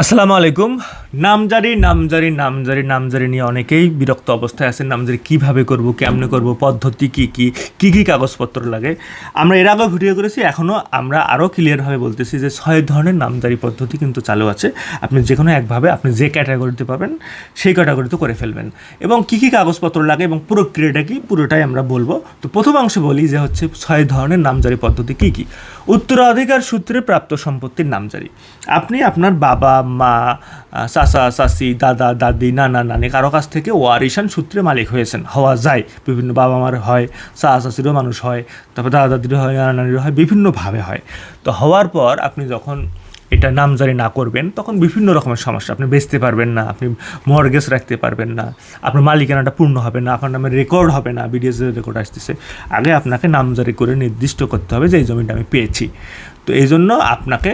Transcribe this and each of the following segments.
আসসালামু আলাইকুম। নামজারি নামজারি নামজারি নামজারি নিয়ে অনেকেই বিরক্ত অবস্থায় আছেন। নামজারি কীভাবে করব, কেমনে করব, পদ্ধতি কি কি কি কি কাগজপত্র লাগে? আমরা এর আগেও ভিডিও করেছি, এখনও আমরা আরও ক্লিয়ারভাবে বলতেছি যে ছয় ধরনের নামজারি পদ্ধতি কিন্তু চালু আছে। আপনি যে কোনো একভাবে আপনি যে ক্যাটাগরিতে পাবেন, সেই ক্যাটাগরিতে করে ফেলবেন। এবং কি কি কাগজপত্র লাগে এবং প্রক্রিয়াটা কি, পুরোটাই আমরা বলব। তো প্রথম অংশে বলি যে হচ্ছে ছয় ধরনের নামজারি পদ্ধতি কি কি? উত্তরাধিকার সূত্রে প্রাপ্ত সম্পত্তির নামজারি। আপনি আপনার বাবা মা আহ, চাচা চাচি দাদা দাদি নানা নানি কারও কাছ থেকে ওয়ারিশান সূত্রে মালিক হয়েছেন। হওয়া যায় বিভিন্ন বাবা মার হয় চাচা চাচিরও মানুষ হয় তারপর দাদা দাদিরও হয় নানা নানিরও হয় বিভিন্নভাবে হয়। তো হওয়ার পর আপনি যখন এটা নামজারি না করবেন তখন বিভিন্ন রকমের সমস্যা। আপনি বেচতে পারবেন না আপনি মর্গেজ রাখতে পারবেন না আপনার মালিকানাটা পূর্ণ হবে না আপনার নামে রেকর্ড হবে না বিডিএস রেকর্ড আসতেছে আগে আপনাকে নামজারি করে নির্দিষ্ট করতে হবে যে এই জমিটা আমি পেয়েছি। তো এই জন্য আপনাকে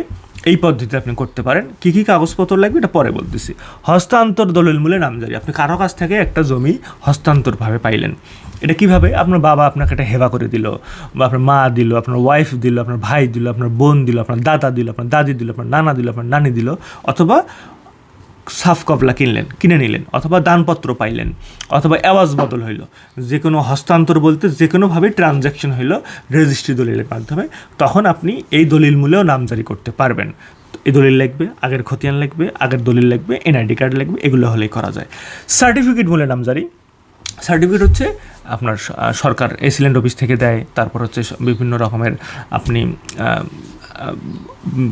এই পদ্ধতিতে আপনি করতে পারেন। কী কী কাগজপত্র লাগবে এটা পরে বলতেছি। হস্তান্তর দলিল মূলে নামজারি। আপনি কারও কাছ থেকে একটা জমি হস্তান্তরভাবে পাইলেন। এটা কীভাবে? আপনার বাবা আপনাকে একটা হেবা করে দিল, বা আপনার মা দিল, আপনার ওয়াইফ দিল, আপনার ভাই দিল, আপনার বোন দিল, আপনার দাদা দিল, আপনার দাদি দিল, আপনার নানা দিল, আপনার নানি দিল, অথবা সাফ কপলা কিনলেন, কিনে নিলেন, অথবা দানপত্র পাইলেন, অথবা অ্যাওয়াজ বদল হইল যে কোনো হস্তান্তর বলতে যে কোনোভাবে ট্রানজ্যাকশন হইল রেজিস্ট্রি দলিলের মাধ্যমে, তখন আপনি এই দলিল মূলেও নামজারি করতে পারবেন। এই দলিল লাগবে, আগের খতিয়ান লাগবে, আগের দলিল লাগবে, এনআইডি কার্ড লাগবে, এগুলো হলেই করা যায়। সার্টিফিকেট মূলে নামজারি। সার্টিফিকেট হচ্ছে আপনার সরকার এসিলেন্ট অফিস থেকে দেয়, তারপর হচ্ছে বিভিন্ন রকমের আপনি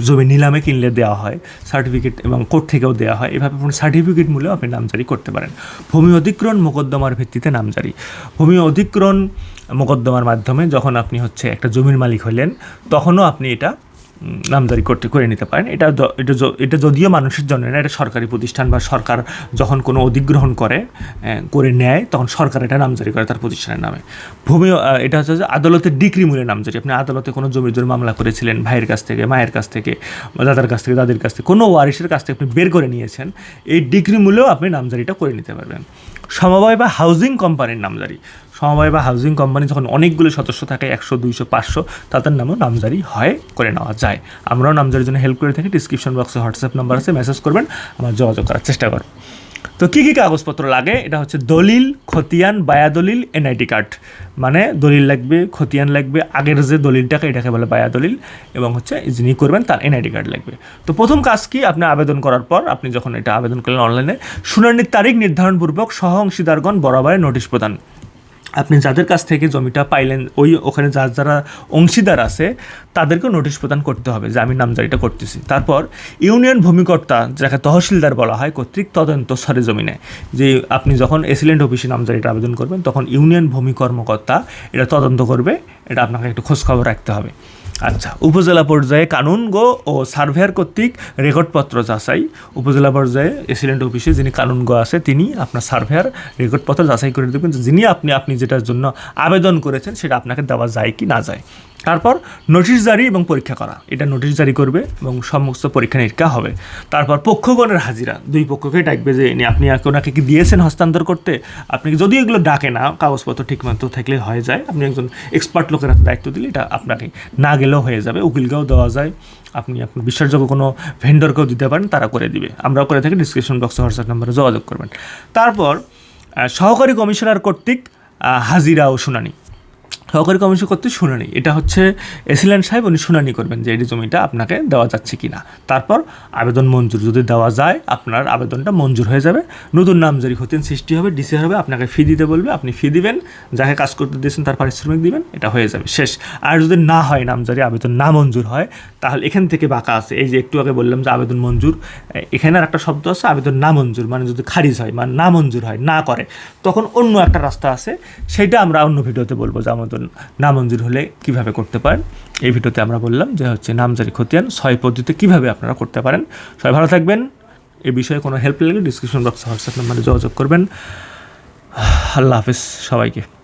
জমি নিলামে কিনলে দেওয়া হয় সার্টিফিকেট এবং কোর্ট থেকেও দেওয়া হয়। এভাবে আপনি সার্টিফিকেট মূল্যেও আপনি নামজারি করতে পারেন। ভূমি অধিগ্রহণ মোকদ্দমার ভিত্তিতে নামজারি। ভূমি অধিগ্রহণ মোকদ্দমার মাধ্যমে যখন আপনি হচ্ছে একটা জমির মালিক হলেন, তখনও আপনি এটা উম, নামজারি করতে করে নিতে পারেন। এটা এটা এটা যদিও মানুষের জন্য না এটা সরকারি প্রতিষ্ঠান বা সরকার যখন কোনো অধিগ্রহণ করে করে নেয় তখন সরকার এটা নামজারি করে তার প্রতিষ্ঠানের নামে। ভূমি এটা হচ্ছে যে আদালতের ডিগ্রি মূল্যে নামজারি। আপনি আদালতে কোনো জমির জন্য মামলা করেছিলেন ভাইয়ের কাছ থেকে মায়ের কাছ থেকে দাদার কাছ থেকে দাদির কাছ থেকে কোনো ওয়ারিশের কাছ থেকে আপনি বের করে নিয়েছেন এই ডিগ্রি মূল্যেও আপনি নামজারিটা করে নিতে পারবেন। সমবায় বা হাউজিং কোম্পানির নামজারি। সমবায় বা হাউজিং কোম্পানি যখন অনেকগুলো সদস্য থাকে, একশো, দুইশো, পাঁচশো, তাদের নামও নামজারি হয় করে নেওয়া যায়। আমরাও নামজারির জন্য হেল্প করে থাকি। ডিসক্রিপশন বক্সে হোয়াটসঅ্যাপ নাম্বার আছে মেসেজ করবেন, আমার যোগাযোগ করার চেষ্টা করব। তো কী কী কাগজপত্র লাগে? এটা হচ্ছে দলিল, খতিয়ান বায়া দলিল এনআইডি কার্ড মানে দলিল লাগবে, খতিয়ান লাগবে, আগের যে দলিলটাকে এটাকে বলে বায়া দলিল এবং হচ্ছে যিনি করবেন তার এনআইডি কার্ড লাগবে। তো প্রথম কাজ কি? আপনি আবেদন করার পর আপনি যখন এটা আবেদন করলেন অনলাইনে শুনানির তারিখ নির্ধারণপূর্বক সহ অংশীদারগণ বরাবরের নোটিশ প্রদান। আপনি যাদের কাছ থেকে জমিটা পাইলেন, ওই ওখানে যার যারা অংশীদার আছে, তাদেরকেও নোটিশ প্রদান করতে হবে যে আমি নামজারিটা করতেছি। তারপর ইউনিয়ন ভূমিকর্তা, যাকে তহসিলদার বলা হয়, কর্তৃক তদন্ত সরে জমিনে। যে আপনি যখন এসিলেন্ট অফিসে নামজারিটা আবেদন করবেন, তখন ইউনিয়ন ভূমি কর্মকর্তা এটা তদন্ত করবে, এটা আপনাকে একটু খোঁজখবর রাখতে হবে। আচ্ছা উপজেলা পর্যায়ে কানুনগো ও সার্ভেয়ার কর্তৃক রেকর্ডপত্র যাচাই। উপজেলা পর্যায়ে এসিডেন্ট অফিসে যিনি কানুনগো আছে, তিনি আপনার সার্ভেয়ার রেকর্ডপত্র যাচাই করে দেবেন যিনি আপনি আপনি যেটার জন্য আবেদন করেছেন, সেটা আপনাকে দেওয়া যায় কি না যায়। তারপর নোটিশ জারি এবং পরীক্ষা করা। এটা নোটিশ জারি করবে এবং সমস্ত পরীক্ষা নিরীক্ষা হবে। তারপর পক্ষগণের হাজিরা। দুই পক্ষকে ডাকবে যে আপনি ওনাকে কি দিয়েছেন হস্তান্তর করতে? আপনি যদি এগুলো ডাকে না, কাগজপত্র ঠিকমতো থাকলে হয়ে যায়। আপনি একজন এক্সপার্ট লোকের হাতে দায়িত্ব দিলে এটা আপনাকে না গেলেও হয়ে যাবে। উকিলকেও দেওয়া যায়। আপনি আপনার বিশ্বাসযোগ্য কোনো ভেন্ডরকেও দিতে পারেন, তারা করে দিবে। আমরাও করে থাকি। ডিসক্রিপশন বক্সে হোয়াটসঅ্যাপ নাম্বারে যোগাযোগ করবেন। তারপর সহকারী কমিশনার কর্তৃক হাজিরা ও শুনানি। সহকারী কমিশন করতে শুনানি। এটা হচ্ছে এসিল্যান্ড সাহেব, উনি শুনানি করবেন যে এই জমিটা আপনাকে দেওয়া যাচ্ছে কি না তারপর আবেদন মঞ্জুর, যদি দেওয়া যায়, আপনার আবেদনটা মঞ্জুর হয়ে যাবে। নতুন নামজারি হতেন সৃষ্টি হবে, ডিসি হবে, আপনাকে ফি দিতে বলবে, আপনি ফি দিবেন, যাকে কাজ করতে দিয়েছেন তার পারিশ্রমিক দিবেন, এটা হয়ে যাবে, শেষ। আর যদি না হয় নামজারি আবেদন না মঞ্জুর হয়, তাহলে এখান থেকে বাঁকা আছে। এই যে একটু আগে বললাম যে আবেদন মঞ্জুর, এখানে আর একটা শব্দ আছে, আবেদন না মঞ্জুর মানে যদি খারিজ হয় মানে না মঞ্জুর হয়, না করে, তখন অন্য একটা রাস্তা আছে, সেটা আমরা অন্য ভিডিওতে বলব যে আবেদন না মঞ্জুর হলে কীভাবে করতে পারেন? এই ভিডিওতে আমরা বললাম যে হচ্ছে নামজারি খতিয়ান ছয় পদ্ধতিতে কীভাবে আপনারা করতে পারেন। সবাই ভালো থাকবেন। এ বিষয়ে কোনো হেল্প লাগলে ডিসক্রিপশন বক্সে হোয়াটসঅ্যাপ নাম্বারে যোগাযোগ করবেন। আল্লাহ হাফিজ সবাইকে।